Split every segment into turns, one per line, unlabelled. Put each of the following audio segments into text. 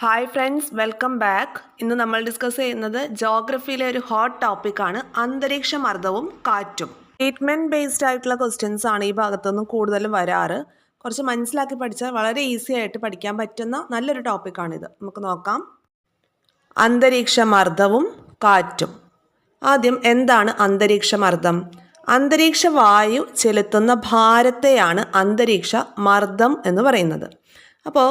Hi friends welcome back ഇന്ന് നമ്മൾ discuss ചെയ്യുന്നത് ജോഗ്രഫിയിലെ ഒരു ഹോട്ട് ടോപ്പിക്കാണ് അന്തരീക്ഷ മർദ്ദവും കാറ്റും. ട്രീറ്റ്മെന്റ് ബേസ്ഡ് ആയിട്ടുള്ള ക്വസ്റ്റ്യൻസ് ആണ് ഈ ഭാഗത്തുനിന്നും കൂടുതലും വരാറ്. കുറച്ച് മനസ്സിലാക്കി പഠിച്ചാൽ വളരെ ഈസി ആയിട്ട് പഠിക്കാൻ പറ്റുന്ന നല്ലൊരു ടോപ്പിക്കാണിത് നമുക്ക് നോക്കാം. അന്തരീക്ഷ മർദ്ദവും കാറ്റും. ആദ്യം എന്താണ് അന്തരീക്ഷ മർദ്ദം? അന്തരീക്ഷ വായു ചെലുത്തുന്ന ഭാരത്തെയാണ് അന്തരീക്ഷ മർദ്ദം എന്ന് പറയുന്നത്. അപ്പോൾ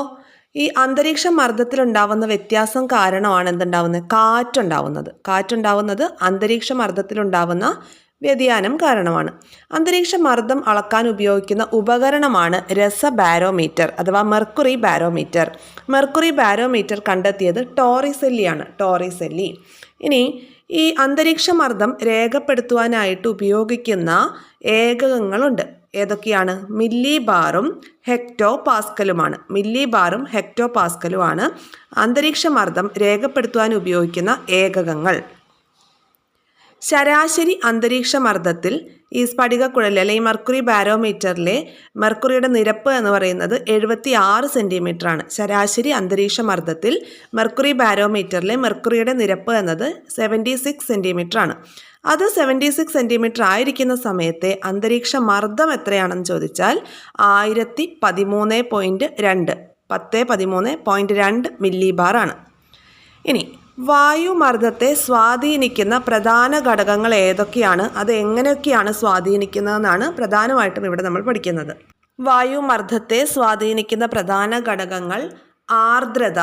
ഈ അന്തരീക്ഷ മർദ്ദത്തിലുണ്ടാവുന്ന വ്യത്യാസം കാരണമാണ് എന്തുണ്ടാവുന്നത്? കാറ്റുണ്ടാവുന്നത്. കാറ്റുണ്ടാവുന്നത് അന്തരീക്ഷ മർദ്ദത്തിലുണ്ടാവുന്ന വ്യതിയാനം കാരണമാണ്. അന്തരീക്ഷ മർദ്ദം അളക്കാൻ ഉപയോഗിക്കുന്ന ഉപകരണമാണ് രസ ബാരോമീറ്റർ അഥവാ മെർക്കുറി ബാരോമീറ്റർ. മെർക്കുറി ബാരോമീറ്റർ കണ്ടെത്തിയത് ടോറിസെല്ലിയാണ്. ടോറിസെല്ലി. ഇനി ഈ അന്തരീക്ഷ മർദ്ദം രേഖപ്പെടുത്തുവാനായിട്ട് ഉപയോഗിക്കുന്ന ഏകകങ്ങളുണ്ട്. ഏതൊക്കെയാണ്? മില്ലി ബാറും ഹെക്ടോ പാസ്കലുമാണ് മില്ലി ബാറും ഹെക്ടോ പാസ്കലുമാണ് അന്തരീക്ഷമർദ്ദം രേഖപ്പെടുത്തുവാൻ ഉപയോഗിക്കുന്ന ഏകകങ്ങൾ. ശരാശരി അന്തരീക്ഷ മർദ്ദത്തിൽ ഈ സ്ഫടികക്കുഴൽ അല്ലെങ്കിൽ മെർക്കുറി ബാരോമീറ്ററിലെ മെർക്കുറിയുടെ നിരപ്പ് എന്ന് പറയുന്നത് എഴുപത്തി ആറ് സെന്റിമീറ്റർ ആണ് ശരാശരി അന്തരീക്ഷ മർദ്ദത്തിൽ മെർക്കുറി ബാരോമീറ്ററിലെ മെർക്കുറിയുടെ നിരപ്പ് എന്നത് സെവന്റി സിക്സ് സെന്റിമീറ്റർ ആണ് അത് സെവന്റി സിക്സ് സെന്റിമീറ്റർ ആയിരിക്കുന്ന സമയത്തെ അന്തരീക്ഷ മർദ്ദം എത്രയാണെന്ന് ചോദിച്ചാൽ ആയിരത്തി പതിമൂന്ന് പോയിന്റ് രണ്ട് പത്ത് പതിമൂന്ന് പോയിന്റ് രണ്ട് മില്ലി ബാർ ആണ്. ഇനി വായുമർദ്ദത്തെ സ്വാധീനിക്കുന്ന പ്രധാന ഘടകങ്ങൾ ഏതൊക്കെയാണ്? അത് എങ്ങനെയൊക്കെയാണ് സ്വാധീനിക്കുന്നതെന്നാണ് പ്രധാനമായിട്ടും ഇവിടെ നമ്മൾ പഠിക്കുന്നത്. വായുമർദ്ദത്തെ സ്വാധീനിക്കുന്ന പ്രധാന ഘടകങ്ങൾ ആർദ്രത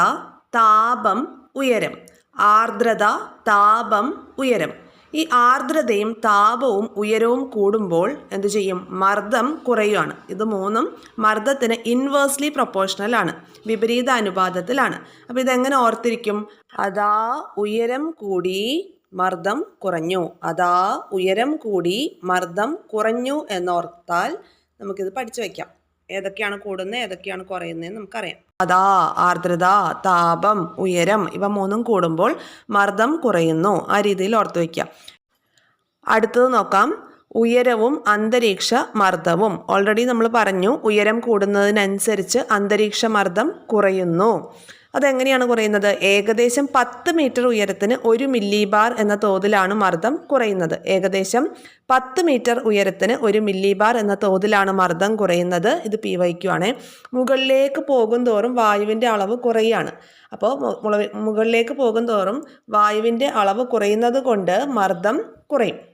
താപം ഉയരം. ആർദ്രത താപം ഉയരം. ഈ ആർദ്രതയും താപവും ഉയരവും കൂടുമ്പോൾ എന്ത് ചെയ്യും? മർദ്ദം കുറയുകയാണ് ഇത് മൂന്നും മർദ്ദത്തിന് ഇൻവേഴ്സ്ലി പ്രൊപ്പോർഷണൽ ആണ്. വിപരീത അനുപാതത്തിലാണ് അപ്പോൾ ഇതെങ്ങനെ ഓർത്തിരിക്കും? അതാ ഉയരം കൂടി മർദ്ദം കുറഞ്ഞു. അതാ ഉയരം കൂടി മർദ്ദം കുറഞ്ഞു എന്നോർത്താൽ നമുക്കിത് പഠിച്ചു വയ്ക്കാം ഏതൊക്കെയാണ് കൂടുന്നത് ഏതൊക്കെയാണ് കുറയുന്നത് നമുക്കറിയാം. അതാ ആർദ്രത താപം ഉയരം ഇവ മൂന്നും കൂടുമ്പോൾ മർദ്ദം കുറയുന്നു. ആ രീതിയിൽ ഓർത്തു വയ്ക്കാം അടുത്തത് നോക്കാം. ഉയരവും അന്തരീക്ഷ മർദ്ദവും. ഓൾറെഡി നമ്മൾ പറഞ്ഞു ഉയരം കൂടുന്നതിനനുസരിച്ച് അന്തരീക്ഷ മർദ്ദം കുറയുന്നു. അതെങ്ങനെയാണ് കുറയുന്നത്? ഏകദേശം പത്ത് മീറ്റർ ഉയരത്തിന് ഒരു മില്ലി ബാർ എന്ന തോതിലാണ് മർദ്ദം കുറയുന്നത്. ഏകദേശം പത്ത് മീറ്റർ ഉയരത്തിന് ഒരു മില്ലി ബാർ എന്ന തോതിലാണ് മർദ്ദം കുറയുന്നത്. ഇത് പി വൈക്കു ആണ്. മുകളിലേക്ക് പോകും തോറും വായുവിന്റെ അളവ് കുറയാണ്. അപ്പോൾ മുകളിലേക്ക് പോകും തോറും വായുവിന്റെ അളവ് കുറയുന്നത് കൊണ്ട് മർദ്ദം കുറയും.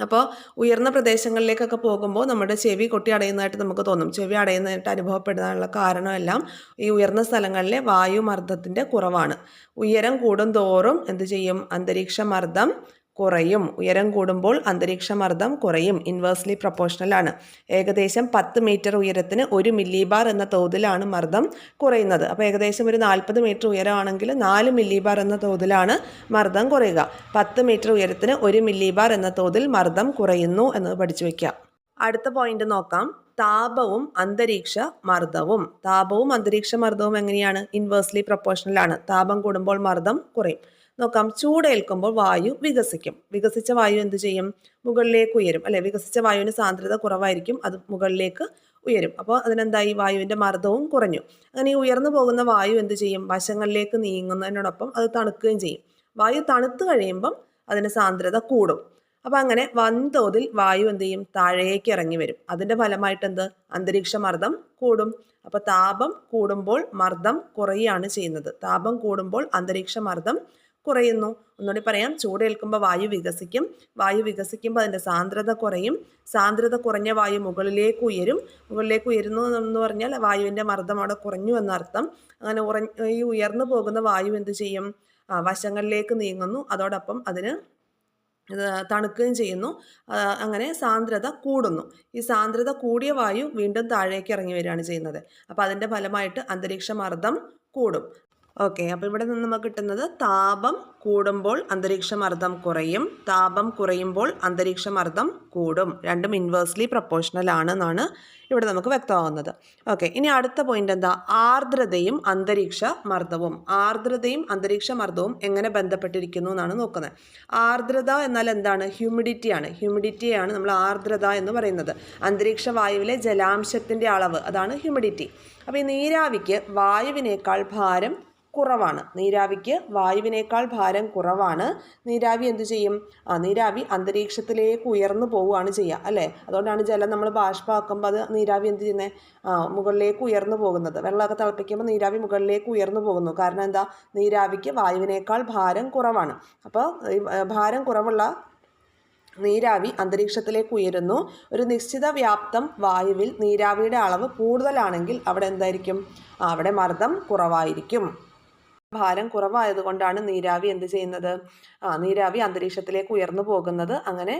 അപ്പോൾ ഉയർന്ന പ്രദേശങ്ങളിലേക്കൊക്കെ പോകുമ്പോൾ നമ്മുടെ ചെവി കൊട്ടി അടയുന്നതായിട്ട് നമുക്ക് തോന്നും. ചെവി അടയുന്നതായിട്ട് അനുഭവപ്പെടാനുള്ള കാരണമെല്ലാം ഈ ഉയർന്ന സ്ഥലങ്ങളിലെ വായുമർദ്ദത്തിന്റെ കുറവാണ്. ഉയരം കൂടും തോറും എന്ത് ചെയ്യും? അന്തരീക്ഷ മർദ്ദം കുറയും. ഉയരം കൂടുമ്പോൾ അന്തരീക്ഷമർദ്ദം കുറയും. ഇൻവേഴ്സ്ലി പ്രൊപ്പോർഷണൽ ആണ്. ഏകദേശം പത്ത് മീറ്റർ ഉയരത്തിന് ഒരു മില്ലി ബാർ എന്ന തോതിലാണ് മർദ്ദം കുറയുന്നത്. അപ്പോൾ ഏകദേശം ഒരു നാൽപ്പത് മീറ്റർ ഉയരമാണെങ്കിൽ നാല് മില്ലി ബാർ എന്ന തോതിലാണ് മർദ്ദം കുറയുക. പത്ത് മീറ്റർ ഉയരത്തിന് ഒരു മില്ലി ബാർ എന്ന തോതിൽ മർദ്ദം കുറയുന്നു എന്ന് പഠിച്ചു വയ്ക്കുക. അടുത്ത പോയിന്റ് നോക്കാം. താപവും അന്തരീക്ഷ മർദ്ദവും. താപവും അന്തരീക്ഷ മർദ്ദവും എങ്ങനെയാണ്? ഇൻവേഴ്സ്ലി പ്രൊപ്പോർഷണൽ ആണ്. താപം കൂടുമ്പോൾ മർദ്ദം കുറയും. നോക്കാം. ചൂടേൽക്കുമ്പോൾ വായു വികസിക്കും. വികസിച്ച വായു എന്ത് ചെയ്യും? മുകളിലേക്ക് ഉയരും. അല്ലെ? വികസിച്ച വായുവിന് സാന്ദ്രത കുറവായിരിക്കും. അത് മുകളിലേക്ക് ഉയരും. അപ്പോൾ അതിനെന്തായി? വായുവിന്റെ മർദ്ദവും കുറഞ്ഞു. അങ്ങനെ ഈ ഉയർന്നു പോകുന്ന വായു എന്ത് ചെയ്യും? വശങ്ങളിലേക്ക് നീങ്ങുന്നതിനോടൊപ്പം അത് തണുക്കുകയും ചെയ്യും. വായു തണുത്ത് കഴിയുമ്പം അതിന് സാന്ദ്രത കൂടും. അപ്പം അങ്ങനെ വൻതോതിൽ വായു എന്ത് ചെയ്യും? താഴേക്ക് ഇറങ്ങി വരും. അതിന്റെ ഫലമായിട്ട് എന്ത് അന്തരീക്ഷ മർദ്ദം കൂടും. അപ്പോൾ താപം കൂടുമ്പോൾ മർദ്ദം കുറയുകയാണ് ചെയ്യുന്നത്. താപം കൂടുമ്പോൾ അന്തരീക്ഷ മർദ്ദം കുറയുന്നു. ഒന്നുകൂടി പറയാം. ചൂടേൽക്കുമ്പോൾ വായു വികസിക്കും. വായു വികസിക്കുമ്പോൾ അതിന്റെ സാന്ദ്രത കുറയും. സാന്ദ്രത കുറഞ്ഞ വായു മുകളിലേക്ക് ഉയരും. മുകളിലേക്ക് ഉയരുന്നു എന്ന് പറഞ്ഞാൽ വായുവിന്റെ മർദ്ദം അവിടെ കുറഞ്ഞു എന്നർത്ഥം അങ്ങനെ ഈ ഉയർന്നു പോകുന്ന വായു എന്ത് ചെയ്യും? വശങ്ങളിലേക്ക് നീങ്ങുന്നു. അതോടൊപ്പം അതിന് തണുക്കുകയും ചെയ്യുന്നു. അങ്ങനെ സാന്ദ്രത കൂടുന്നു. ഈ സാന്ദ്രത കൂടിയ വായു വീണ്ടും താഴേക്ക് ഇറങ്ങി വരികയാണ് ചെയ്യുന്നത്. അപ്പോൾ അതിന്റെ ഫലമായിട്ട് അന്തരീക്ഷ മർദ്ദം കൂടും. ഓക്കെ അപ്പോൾ ഇവിടെ നിന്ന് നമുക്ക് കിട്ടുന്നത് താപം കൂടുമ്പോൾ അന്തരീക്ഷ മർദ്ദം കുറയും. താപം കുറയുമ്പോൾ അന്തരീക്ഷ മർദ്ദം കൂടും. രണ്ടും ഇൻവേഴ്സ്ലി പ്രപ്പോർഷണൽ ആണെന്നാണ് ഇവിടെ നമുക്ക് വ്യക്തമാകുന്നത്. ഓക്കെ ഇനി അടുത്ത പോയിന്റ് എന്താ? ആർദ്രതയും അന്തരീക്ഷ മർദ്ദവും ആർദ്രതയും അന്തരീക്ഷ മർദ്ദവും എങ്ങനെ ബന്ധപ്പെട്ടിരിക്കുന്നു എന്നാണ് നോക്കുന്നത്. ആർദ്രത എന്നാൽ എന്താണ്? ഹ്യൂമിഡിറ്റിയാണ് ഹ്യൂമിഡിറ്റിയാണ് നമ്മൾ ആർദ്രത എന്ന് പറയുന്നത്. അന്തരീക്ഷ വായുവിലെ ജലാംശത്തിന്റെ അളവ് അതാണ് ഹ്യൂമിഡിറ്റി അപ്പോൾ ഈ നീരാവിക്ക് വായുവിനേക്കാൾ ഭാരം കുറവാണ്. നീരാവിക്ക് വായുവിനേക്കാൾ ഭാരം കുറവാണ്. നീരാവി എന്തു ചെയ്യും? ആ നീരാവി അന്തരീക്ഷത്തിലേക്ക് ഉയർന്നു പോവുകയാണ് ചെയ്യുക അല്ലേ? അതുകൊണ്ടാണ് ജലം നമ്മൾ ബാഷ്പമാക്കുമ്പോൾ അത് നീരാവി എന്ത് ചെയ്യുന്നത് മുകളിലേക്ക് ഉയർന്നു പോകുന്നത്. വെള്ളമൊക്കെ തിളപ്പിക്കുമ്പോൾ നീരാവി മുകളിലേക്ക് ഉയർന്നു പോകുന്നു. കാരണം എന്താ? നീരാവിക്ക് വായുവിനേക്കാൾ ഭാരം കുറവാണ്. അപ്പോൾ ഭാരം കുറവുള്ള നീരാവി അന്തരീക്ഷത്തിലേക്ക് ഉയരുന്നു. ഒരു നിശ്ചിത വ്യാപ്തം വായുവിൽ നീരാവിയുടെ അളവ് കൂടുതലാണെങ്കിൽ അവിടെ എന്തായിരിക്കും? അവിടെ മർദ്ദം കുറവായിരിക്കും. ഭാരം കുറവായതുകൊണ്ടാണ് നീരാവി എന്ത് ചെയ്യുന്നത്? ആ നീരാവി അന്തരീക്ഷത്തിലേക്ക് ഉയർന്നു പോകുന്നത്. അങ്ങനെ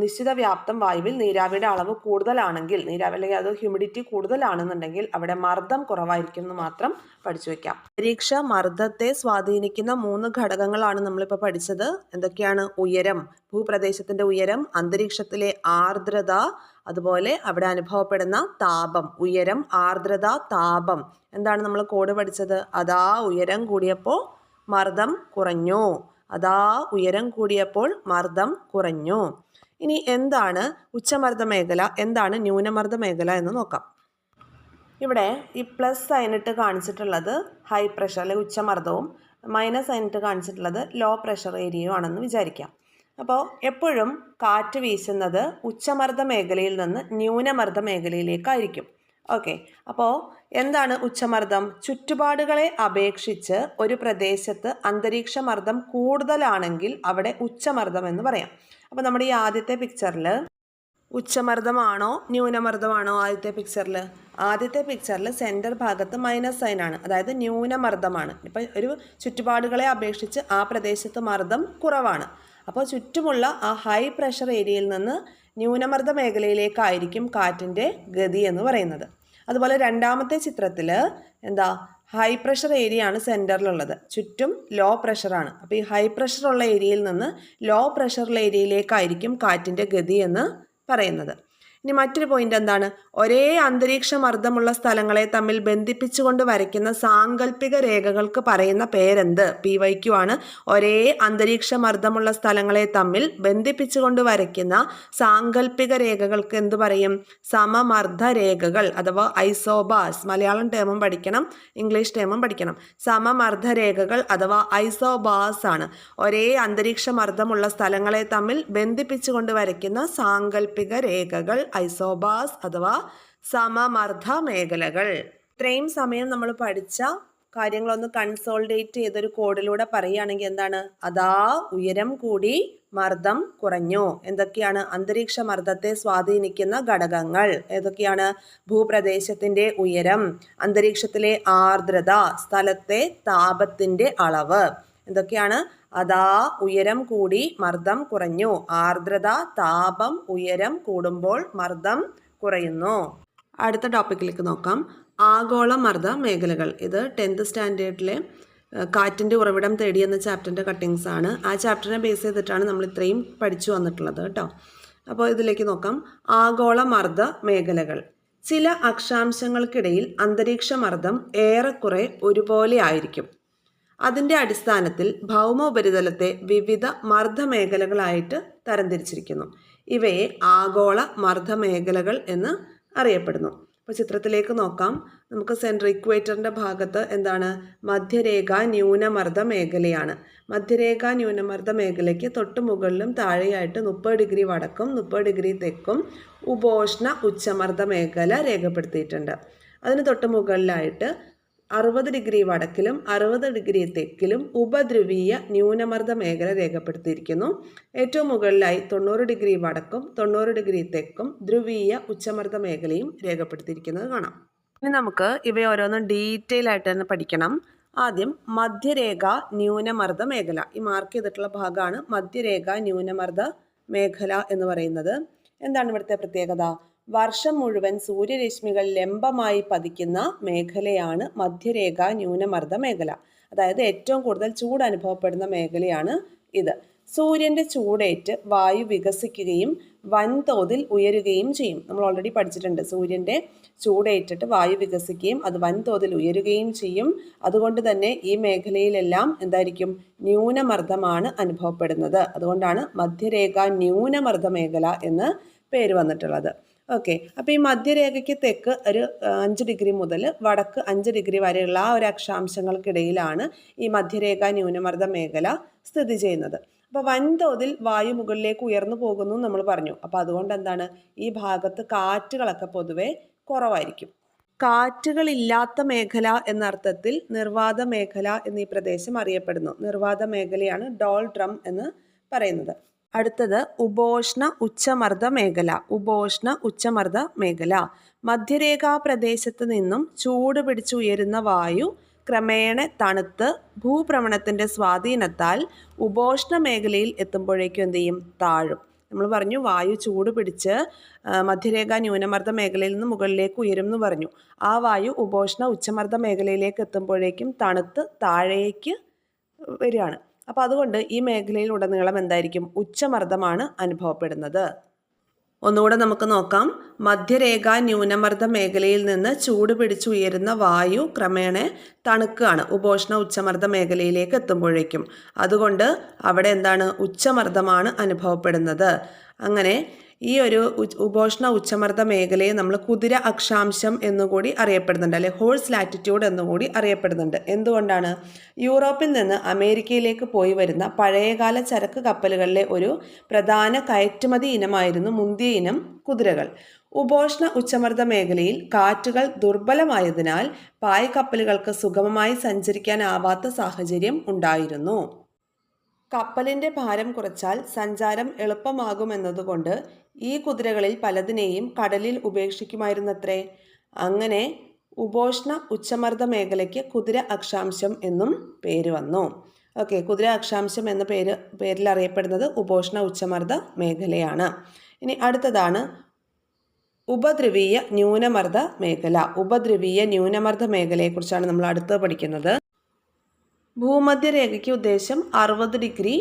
നിശ്ചിത വ്യാപ്തം വായുവിൽ നീരാവിയുടെ അളവ് കൂടുതലാണെങ്കിൽ നീരാവി അല്ലെങ്കിൽ അത് ഹ്യൂമിഡിറ്റി കൂടുതലാണെന്നുണ്ടെങ്കിൽ അവിടെ മർദ്ദം കുറവായിരിക്കും എന്ന് മാത്രം പഠിച്ചു വെക്കാം. അന്തരീക്ഷ മർദ്ദത്തെ സ്വാധീനിക്കുന്ന മൂന്ന് ഘടകങ്ങളാണ് നമ്മളിപ്പോൾ പഠിച്ചത്. എന്തൊക്കെയാണ്? ഉയരം ഭൂപ്രദേശത്തിന്റെ ഉയരം അന്തരീക്ഷത്തിലെ ആർദ്രത അതുപോലെ അവിടെ അനുഭവപ്പെടുന്ന താപം ഉയരം ആർദ്രത താപം. എന്താണ് നമ്മൾ കോഡ് പഠിച്ചത്? അതാ ഉയരം കൂടിയപ്പോൾ മർദ്ദം കുറഞ്ഞു. അതാ ഉയരം കൂടിയപ്പോൾ മർദ്ദം കുറഞ്ഞു. ഇനി എന്താണ് ഉച്ചമർദ്ദ മേഖല? എന്താണ് ന്യൂനമർദ്ദ മേഖല എന്ന് നോക്കാം. ഇവിടെ ഈ പ്ലസ് സൈനിട്ട് കാണിച്ചിട്ടുള്ളത് ഹൈ പ്രഷർ അല്ലെങ്കിൽ ഉച്ചമർദ്ദവും മൈനസ് സൈനിട്ട് കാണിച്ചിട്ടുള്ളത് ലോ പ്രഷർ ഏരിയയും ആണെന്ന് വിചാരിക്കാം. അപ്പോൾ എപ്പോഴും കാറ്റ് വീശുന്നത് ഉച്ചമർദ്ദ മേഖലയിൽ നിന്ന് ന്യൂനമർദ്ദ മേഖലയിലേക്കായിരിക്കും ഓക്കെ. അപ്പോൾ എന്താണ് ഉച്ചമർദ്ദം? ചുറ്റുപാടുകളെ അപേക്ഷിച്ച് ഒരു പ്രദേശത്ത് അന്തരീക്ഷ മർദ്ദം കൂടുതലാണെങ്കിൽ അവിടെ ഉച്ചമർദ്ദം എന്ന് പറയാം. അപ്പോൾ നമ്മുടെ ഈ ആദ്യത്തെ പിക്ചറിൽ ഉച്ചമർദ്ദമാണോ ന്യൂനമർദ്ദമാണോ ആദ്യത്തെ പിക്ചറിൽ ആദ്യത്തെ പിക്ചറിൽ സെന്റർ ഭാഗത്ത് മൈനസ് സൈൻ ആണ്. അതായത് ന്യൂനമർദ്ദമാണ്. ഇപ്പം ഒരു ചുറ്റുപാടുകളെ അപേക്ഷിച്ച് ആ പ്രദേശത്ത് മർദ്ദം കുറവാണ്. അപ്പോൾ ചുറ്റുമുള്ള ആ ഹൈ പ്രഷർ ഏരിയയിൽ നിന്ന് ന്യൂനമർദ്ദ മേഖലയിലേക്കായിരിക്കും കാറ്റിന്റെ ഗതി എന്ന് പറയുന്നത്. അതുപോലെ രണ്ടാമത്തെ ചിത്രത്തിൽ എന്താ ഹൈ പ്രഷർ ഏരിയ ആണ് സെന്ററിലുള്ളത് ചുറ്റും ലോ പ്രഷറാണ് അപ്പോൾ ഈ ഹൈ പ്രഷറുള്ള ഏരിയയിൽ നിന്ന് ലോ പ്രഷറുള്ള ഏരിയയിലേക്കായിരിക്കും കാറ്റിന്റെ ഗതി എന്ന് പറയുന്നത്. ഇനി മറ്റൊരു പോയിന്റ് എന്താണ്? ഒരേ അന്തരീക്ഷ മർദ്ദമുള്ള സ്ഥലങ്ങളെ തമ്മിൽ ബന്ധിപ്പിച്ചുകൊണ്ട് വരയ്ക്കുന്ന സാങ്കല്പിക രേഖകൾക്ക് പറയുന്ന പേരെന്ത്? പി വൈ ക്യു ആണ്. ഒരേ അന്തരീക്ഷ മർദ്ദമുള്ള സ്ഥലങ്ങളെ തമ്മിൽ ബന്ധിപ്പിച്ചുകൊണ്ട് വരയ്ക്കുന്ന സാങ്കല്പിക രേഖകൾക്ക് എന്ത് പറയും? സമമർദ്ദ രേഖകൾ അഥവാ ഐസോബാസ്. മലയാളം ടേമും പഠിക്കണം ഇംഗ്ലീഷ് ടേമും പഠിക്കണം. സമമർദ്ദ രേഖകൾ അഥവാ ഐസോബാസ് ആണ്. ഒരേ അന്തരീക്ഷ മർദ്ദമുള്ള സ്ഥലങ്ങളെ തമ്മിൽ ബന്ധിപ്പിച്ചുകൊണ്ട് വരയ്ക്കുന്ന സാങ്കല്പിക രേഖകൾ ഐസോബാസ് അഥവാ സമമർദ്ദ മേഖലകൾ. ഇത്രയും സമയം നമ്മൾ പഠിച്ച കാര്യങ്ങളൊന്ന് കൺസോൾഡേറ്റ് ചെയ്തൊരു കോഡിലൂടെ പറയുകയാണെങ്കിൽ എന്താണ്? അതാ ഉയരം കൂടി മർദ്ദം കുറഞ്ഞു. എന്തൊക്കെയാണ്? അന്തരീക്ഷ മർദ്ദത്തെ സ്വാധീനിക്കുന്ന ഘടകങ്ങൾ. ഏതൊക്കെയാണ്? ഭൂപ്രദേശത്തിന്റെ ഉയരം അന്തരീക്ഷത്തിലെ ആർദ്രത സ്ഥലത്തെ താപത്തിന്റെ അളവ്. എന്തൊക്കെയാണ്? അതാ ഉയരം കൂടി മർദ്ദം കുറഞ്ഞു. ആർദ്രത താപം ഉയരം കൂടുമ്പോൾ മർദ്ദം കുറയുന്നു. അടുത്ത ടോപ്പിക്കിലേക്ക് നോക്കാം. ആഗോള മർദ്ദ മേഖലകൾ. ഇത് ടെൻത്ത് സ്റ്റാൻഡേർഡിലെ കാറ്റിന്റെ ഉറവിടം തേടി എന്ന ചാപ്റ്ററിന്റെ കട്ടിങ്സ് ആണ്. ആ ചാപ്റ്ററിനെ ബേസ് ചെയ്തിട്ടാണ് നമ്മൾ ഇത്രയും പഠിച്ചു വന്നിട്ടുള്ളത് കേട്ടോ. അപ്പോൾ ഇതിലേക്ക് നോക്കാം. ആഗോള മർദ്ദ മേഖലകൾ. ചില അക്ഷാംശങ്ങൾക്കിടയിൽ അന്തരീക്ഷ മർദ്ദം ഏറെക്കുറെ ഒരുപോലെ ആയിരിക്കും. അതിന്റെ അടിസ്ഥാനത്തിൽ ഭൗമ ഉപരിതലത്തെ വിവിധ മർദ്ദമേഖലകളായിട്ട് തരംതിരിച്ചിരിക്കുന്നു. ഇവയെ ആഗോള മർദ്ദമേഖലകൾ എന്ന് അറിയപ്പെടുന്നു. അപ്പോൾ ചിത്രത്തിലേക്ക് നോക്കാം. നമുക്ക് സെൻട്രൽ ഇക്വേറ്ററിന്റെ ഭാഗത്ത് എന്താണ്? മധ്യരേഖ ന്യൂനമർദ്ദ മേഖലയാണ്. മധ്യരേഖ ന്യൂനമർദ്ദ മേഖലയ്ക്ക് തൊട്ട് മുകളിലും താഴെയായിട്ട് മുപ്പത് ഡിഗ്രി വടക്കും മുപ്പത് ഡിഗ്രി തെക്കും ഉപോഷ്ണ ഉച്ചമർദ്ദ മേഖല രേഖപ്പെടുത്തിയിട്ടുണ്ട്. അതിന് തൊട്ട് മുകളിലായിട്ട് അറുപത് ഡിഗ്രി വടക്കിലും അറുപത് ഡിഗ്രി തെക്കിലും ഉപധ്രുവീയ ന്യൂനമർദ്ദ മേഖല രേഖപ്പെടുത്തിയിരിക്കുന്നു. ഏറ്റവും മുകളിലായി തൊണ്ണൂറ് ഡിഗ്രി വടക്കും തൊണ്ണൂറ് ഡിഗ്രി തെക്കും ധ്രുവീയ ഉച്ചമർദ്ദ മേഖലയും രേഖപ്പെടുത്തിയിരിക്കുന്നത് കാണാം. ഇനി നമുക്ക് ഇവയെ ഓരോന്നും ഡീറ്റെയിൽ ആയിട്ട് തന്നെ പഠിക്കണം. ആദ്യം മധ്യരേഖ ന്യൂനമർദ്ദ മേഖല. ഈ മാർക്ക് ചെയ്തിട്ടുള്ള ഭാഗമാണ് മധ്യരേഖ ന്യൂനമർദ്ദ മേഖല എന്ന് പറയുന്നത്. എന്താണ് ഇവിടുത്തെ പ്രത്യേകത? വർഷം മുഴുവൻ സൂര്യരശ്മികൾ ലംബമായി പതിക്കുന്ന മേഖലയാണ് മധ്യരേഖ ന്യൂനമർദ്ദ മേഖല. അതായത് ഏറ്റവും കൂടുതൽ ചൂട് അനുഭവപ്പെടുന്ന മേഖലയാണ് ഇത്. സൂര്യന്റെ ചൂടേറ്റ് വായു വികസിക്കുകയും വൻതോതിൽ ഉയരുകയും ചെയ്യും. നമ്മൾ ഓൾറെഡി പഠിച്ചിട്ടുണ്ട്. സൂര്യന്റെ ചൂടേറ്റിട്ട് വായു വികസിക്കുകയും അത് വൻതോതിൽ ഉയരുകയും ചെയ്യും. അതുകൊണ്ട് തന്നെ ഈ മേഖലയിലെല്ലാം എന്തായിരിക്കും? ന്യൂനമർദ്ദമാണ് അനുഭവപ്പെടുന്നത്. അതുകൊണ്ടാണ് മധ്യരേഖ ന്യൂനമർദ്ദ മേഖല എന്ന് പേര് വന്നിട്ടുള്ളത്. ഓക്കെ അപ്പോൾ ഈ മധ്യരേഖയ്ക്ക് തെക്ക് ഒരു അഞ്ച് ഡിഗ്രി മുതൽ വടക്ക് അഞ്ച് ഡിഗ്രി വരെയുള്ള ആ ഒരു അക്ഷാംശങ്ങൾക്കിടയിലാണ് ഈ മധ്യരേഖ ന്യൂനമർദ്ദ മേഖല സ്ഥിതി ചെയ്യുന്നത്. അപ്പോൾ വൻതോതിൽ വായു മുകളിലേക്ക് ഉയർന്നു പോകുന്നു നമ്മൾ പറഞ്ഞു. അപ്പോൾ അതുകൊണ്ട് എന്താണ്? ഈ ഭാഗത്ത് കാറ്റുകളൊക്കെ പൊതുവെ കുറവായിരിക്കും. കാറ്റുകളില്ലാത്ത മേഖല എന്ന അർത്ഥത്തിൽ നിർവാത മേഖല എന്നീ പ്രദേശം അറിയപ്പെടുന്നു. നിർവാത മേഖലയാണ് ഡോൾ ഡ്രം എന്ന് പറയുന്നത്. അടുത്തത് ഉപോഷ്ണ ഉച്ചമർദ്ദ മേഖല. ഉപോഷ്ണ ഉച്ചമർദ്ദ മേഖല. മധ്യരേഖാ പ്രദേശത്ത് നിന്നും ചൂട് പിടിച്ചുയരുന്ന വായു ക്രമേണ തണുത്ത് ഭൂഭ്രമണത്തിന്റെ സ്വാധീനത്താൽ ഉപോഷ്ണ മേഖലയിൽ എത്തുമ്പോഴേക്കും എന്ത് ചെയ്യും? താഴും. നമ്മൾ പറഞ്ഞു വായു ചൂട് പിടിച്ച് മധ്യരേഖ ന്യൂനമർദ്ദ മേഖലയിൽ നിന്ന് മുകളിലേക്ക് ഉയരും എന്ന് പറഞ്ഞു. ആ വായു ഉപോഷ്ണ ഉച്ചമർദ്ദ മേഖലയിലേക്ക് എത്തുമ്പോഴേക്കും തണുത്ത് താഴേക്ക് വരികയാണ്. അപ്പോൾ അതുകൊണ്ട് ഈ മേഖലയിൽ ഉടനീളം എന്തായിരിക്കും? ഉച്ചമർദ്ദമാണ് അനുഭവപ്പെടുന്നത്. ഒന്നുകൂടെ നമുക്ക് നോക്കാം. മധ്യരേഖ ന്യൂനമർദ്ദ മേഖലയിൽ നിന്ന് ചൂട് പിടിച്ചുയരുന്ന വായു ക്രമേണ തണുക്കുകയാണ്. ഉപോഷണ ഉച്ചമർദ്ദ മേഖലയിലേക്ക് എത്തുമ്പോഴേക്കും. അതുകൊണ്ട് അവിടെ എന്താണ്? ഉച്ചമർദ്ദമാണ് അനുഭവപ്പെടുന്നത്. അങ്ങനെ ഈ ഒരു ഉപോഷണ ഉച്ചമർദ്ദ മേഖലയെ നമ്മൾ കുതിര അക്ഷാംശം എന്നുകൂടി അറിയപ്പെടുന്നുണ്ട് അല്ലെ ഹോഴ്സ് ലാറ്റിറ്റ്യൂഡ് എന്നുകൂടി അറിയപ്പെടുന്നുണ്ട്. എന്തുകൊണ്ടാണ്? യൂറോപ്പിൽ നിന്ന് അമേരിക്കയിലേക്ക് പോയി വരുന്ന പഴയകാല ചരക്ക് കപ്പലുകളിലെ ഒരു പ്രധാന കയറ്റുമതി ഇനമായിരുന്നു മുന്തിയ ഇനം കുതിരകൾ. ഉപോഷ്ണ ഉച്ചമർദ്ദ മേഖലയിൽ കാറ്റുകൾ ദുർബലമായതിനാൽ പായ്ക്കപ്പലുകൾക്ക് സുഗമമായി സഞ്ചരിക്കാനാവാത്ത സാഹചര്യം ഉണ്ടായിരുന്നു. കപ്പലിന്റെ ഭാരം കുറച്ചാൽ സഞ്ചാരം എളുപ്പമാകുമെന്നതുകൊണ്ട് ഈ കുതിരകളിൽ പലതിനെയും കടലിൽ ഉപേക്ഷിക്കുമായിരുന്നത്രേ. അങ്ങനെ ഉപോഷ്ണ ഉച്ചമർദ്ദ മേഖലയ്ക്ക് കുതിര അക്ഷാംശം എന്നും പേര് വന്നു. ഓക്കെ കുതിര അക്ഷാംശം എന്ന പേര് പേരിൽ അറിയപ്പെടുന്നത് ഉപോഷ്ണ ഉച്ചമർദ്ദ മേഖലയാണ്. ഇനി അടുത്തതാണ് ഉപദ്രവീയ ന്യൂനമർദ്ദ മേഖല. ഉപദ്രവീയ ന്യൂനമർദ്ദ മേഖലയെക്കുറിച്ചാണ് നമ്മൾ അടുത്ത് പഠിക്കുന്നത്. ഭൂമധ്യരേഖയ്ക്ക് ഉദ്ദേശം അറുപത് ഡിഗ്രി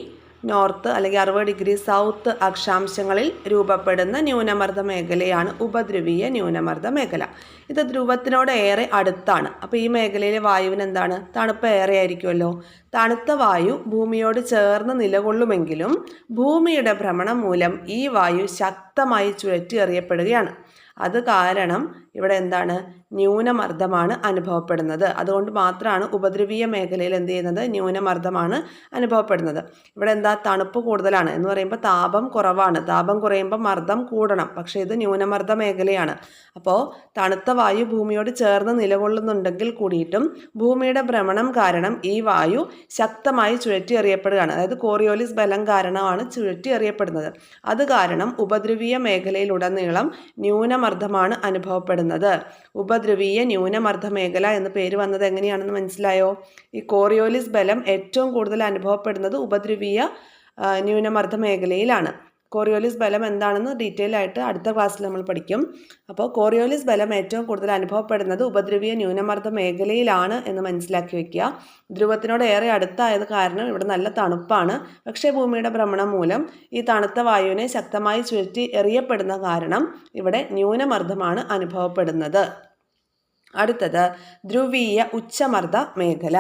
നോർത്ത് അല്ലെങ്കിൽ അറുപത് ഡിഗ്രി സൗത്ത് അക്ഷാംശങ്ങളിൽ രൂപപ്പെടുന്ന ന്യൂനമർദ്ദ മേഖലയാണ് ഉപദ്രവീയ ന്യൂനമർദ്ദ മേഖല. ഇത് ധ്രുവത്തിനോട് ഏറെ അടുത്താണ്. അപ്പോൾ ഈ മേഖലയിലെ വായുവിന് എന്താണ്? തണുപ്പ് ഏറെ ആയിരിക്കുമല്ലോ. തണുത്ത വായു ഭൂമിയോട് ചേർന്ന് നിലകൊള്ളുമെങ്കിലും ഭൂമിയുടെ ഭ്രമണം മൂലം ഈ വായു ശക്തമായി ചുഴറ്റി എറിയപ്പെടുകയാണ് അത് കാരണം ഇവിടെ എന്താണ്? ന്യൂനമർദ്ദമാണ് അനുഭവപ്പെടുന്നത്. അതുകൊണ്ട് മാത്രമാണ് ഉപദ്രവീയ മേഖലയിൽ എന്ത് ചെയ്യുന്നത്? ന്യൂനമർദ്ദമാണ് അനുഭവപ്പെടുന്നത്. ഇവിടെ എന്താ? തണുപ്പ് കൂടുതലാണ് എന്ന് പറയുമ്പോൾ താപം കുറവാണ്. താപം കുറയുമ്പോൾ മർദ്ദം കൂടണം. പക്ഷേ ഇത് ന്യൂനമർദ്ദ മേഖലയാണ്. അപ്പോൾ തണുത്ത വായു ഭൂമിയോട് ചേർന്ന് നിലകൊള്ളുന്നുണ്ടെങ്കിൽ കൂടിയിട്ടും ഭൂമിയുടെ ഭ്രമണം കാരണം ഈ വായു ശക്തമായി ചുഴറ്റി എറിയപ്പെടുകയാണ് അതായത് കോറിയോലിസ് ബലം കാരണമാണ് ചുഴറ്റി എറിയപ്പെടുന്നത് അത് കാരണം ഉപദ്രവീയ മേഖലയിലുടനീളം ന്യൂനമർദ്ദമാണ് അനുഭവപ്പെടുന്നത്. ഉപദ്രവീയ ന്യൂനമർദ്ദമേഖല എന്ന പേര് വന്നത് എങ്ങനെയാണെന്ന് മനസ്സിലായോ? ഈ കോറിയോലിസ് ബലം ഏറ്റവും കൂടുതൽ അനുഭവപ്പെടുന്നത് ഉപദ്രവീയ ന്യൂനമർദ്ദ മേഖലയിലാണ് കോറിയോലിസ് ബലം എന്താണെന്ന് ഡീറ്റെയിൽ ആയിട്ട് അടുത്ത ക്ലാസ്സിൽ നമ്മൾ പഠിക്കും. അപ്പോൾ കോറിയോലിസ് ബലം ഏറ്റവും കൂടുതൽ അനുഭവപ്പെടുന്നത് ഉപദ്രവീയ ന്യൂനമർദ്ദ മേഖലയിലാണ് എന്ന് മനസ്സിലാക്കി വെക്കുക. ധ്രുവത്തിനോട് ഏറെ അടുത്തായത് കാരണം ഇവിടെ നല്ല തണുപ്പാണ്. പക്ഷേ ഭൂമിയുടെ ഭ്രമണം മൂലം ഈ തണുത്ത വായുവിനെ ശക്തമായി ചുഴറ്റി എറിയപ്പെടുന്ന കാരണം ഇവിടെ ന്യൂനമർദ്ദമാണ് അനുഭവപ്പെടുന്നത്. അടുത്തത് ധ്രുവീയ ഉച്ചമർദ്ദ മേഖല.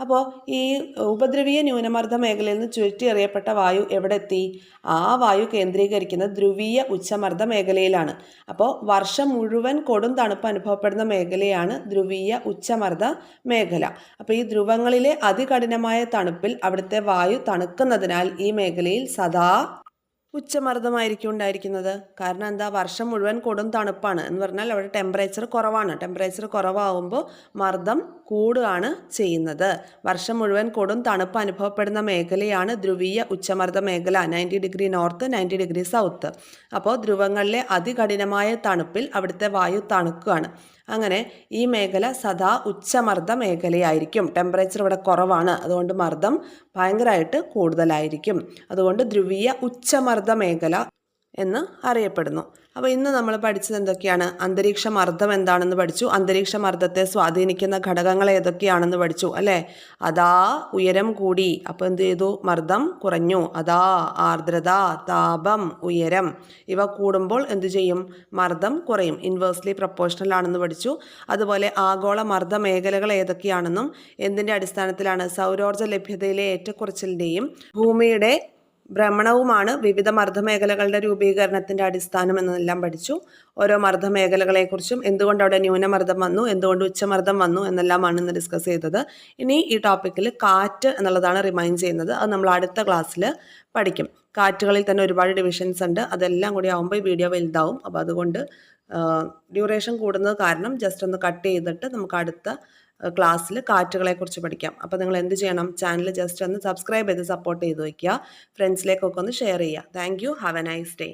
അപ്പോൾ ഈ ഉപദ്രവീയ ന്യൂനമർദ്ദ മേഖലയിൽ നിന്ന് ചുഴറ്റി എറിയപ്പെട്ട വായു എവിടെ എത്തി ആ വായു കേന്ദ്രീകരിക്കുന്ന ധ്രുവീയ ഉച്ചമർദ്ദ മേഖലയിലാണ്. അപ്പോൾ വർഷം മുഴുവൻ കൊടും തണുപ്പ് അനുഭവപ്പെടുന്ന മേഖലയാണ് ധ്രുവീയ ഉച്ചമർദ്ദ മേഖല. അപ്പോൾ ഈ ധ്രുവങ്ങളിലെ അതികഠിനമായ തണുപ്പിൽ അവിടുത്തെ വായു തണുക്കുന്നതിനാൽ ഈ മേഖലയിൽ സദാ ഉച്ചമർദ്ദമായിരിക്കും ഉണ്ടായിരിക്കുന്നത് കാരണം എന്താ? വർഷം മുഴുവൻ കൊടും തണുപ്പാണ് എന്ന് പറഞ്ഞാൽ അവിടെ ടെമ്പറേച്ചർ കുറവാണ്. ടെമ്പറേച്ചർ കുറവാകുമ്പോൾ മർദ്ദം കൂടുകയാണ് ചെയ്യുന്നത്. വർഷം മുഴുവൻ കൊടും തണുപ്പ് അനുഭവപ്പെടുന്ന മേഖലയാണ് ധ്രുവീയ ഉച്ചമർദ്ദ മേഖല. Ninety degree north ninety degree south അപ്പോൾ ധ്രുവങ്ങളിലെ അതികഠിനമായ തണുപ്പിൽ അവിടുത്തെ വായു തണുക്കുകയാണ്. അങ്ങനെ ഈ മേഖല സദാ ഉച്ചമർദ്ദ മേഖലയായിരിക്കും. ടെമ്പറേച്ചർ ഇവിടെ കുറവാണ്. അതുകൊണ്ട് മർദ്ദം ഭയങ്കരമായിട്ട് കൂടുതലായിരിക്കും. അതുകൊണ്ട് ധ്രുവീയ ഉച്ചമർദ്ദ മേഖല എന്ന് അറിയപ്പെടുന്നു. അപ്പോൾ ഇന്ന് നമ്മൾ പഠിച്ചത് എന്തൊക്കെയാണ്? അന്തരീക്ഷ മർദ്ദം എന്താണെന്ന് പഠിച്ചു. അന്തരീക്ഷ മർദ്ദത്തെ സ്വാധീനിക്കുന്ന ഘടകങ്ങൾ ഏതൊക്കെയാണെന്ന് പഠിച്ചു അല്ലേ? അതാ ഉയരം കൂടി. അപ്പോൾ എന്ത് ചെയ്തു? മർദ്ദം കുറഞ്ഞു. അതാ ആർദ്രത താപം ഉയരം. ഇവ കൂടുമ്പോൾ എന്തു ചെയ്യും? മർദ്ദം കുറയും. ഇൻവേഴ്സ്ലി പ്രപ്പോർഷണൽ ആണെന്ന് പഠിച്ചു. അതുപോലെ ആഗോള മർദ്ദ മേഖലകൾ ഏതൊക്കെയാണെന്നും എന്തിന്റെ അടിസ്ഥാനത്തിലാണ്? സൗരോർജ ലഭ്യതയിലെ ഏറ്റക്കുറച്ചിലിന്റെയും ഭൂമിയുടെ ഭ്രമണവുമാണ് വിവിധ മർദ്ദമേഖലകളുടെ രൂപീകരണത്തിന്റെ അടിസ്ഥാനം എന്നെല്ലാം പഠിച്ചു. ഓരോ മർദ്ദമേഖലകളെക്കുറിച്ചും എന്തുകൊണ്ട് അവിടെ ന്യൂനമർദ്ദം വന്നു എന്തുകൊണ്ട് ഉച്ചമർദ്ദം വന്നു എന്നെല്ലാമാണ് ഇന്ന് ഡിസ്കസ് ചെയ്തത്. ഇനി ഈ ടോപ്പിക്കിൽ കാറ്റ് എന്നുള്ളതാണ് റിമൈൻഡ് ചെയ്യുന്നത്. അത് നമ്മൾ അടുത്ത ക്ലാസ്സിൽ പഠിക്കും. കാറ്റുകളിൽ തന്നെ ഒരുപാട് ഡിവിഷൻസ് ഉണ്ട്. അതെല്ലാം കൂടി ആകുമ്പോൾ ഈ വീഡിയോ വലുതാവും. അപ്പോൾ അതുകൊണ്ട് ഡ്യൂറേഷൻ കൂടുന്നത് കാരണം ജസ്റ്റ് ഒന്ന് കട്ട് ചെയ്തിട്ട് നമുക്ക് അടുത്ത ക്ലാസ്സിൽ കാറ്റുകളെക്കുറിച്ച് പഠിക്കാം. അപ്പോൾ നിങ്ങൾ എന്ത് ചെയ്യണം ചാനൽ ജസ്റ്റ് ഒന്ന് സബ്സ്ക്രൈബ് ചെയ്ത് സപ്പോർട്ട് ചെയ്ത് വയ്ക്കുക ഫ്രണ്ട്സിലേക്കൊക്കെ ഒന്ന് ഷെയർ ചെയ്യുക. Thank you have a nice day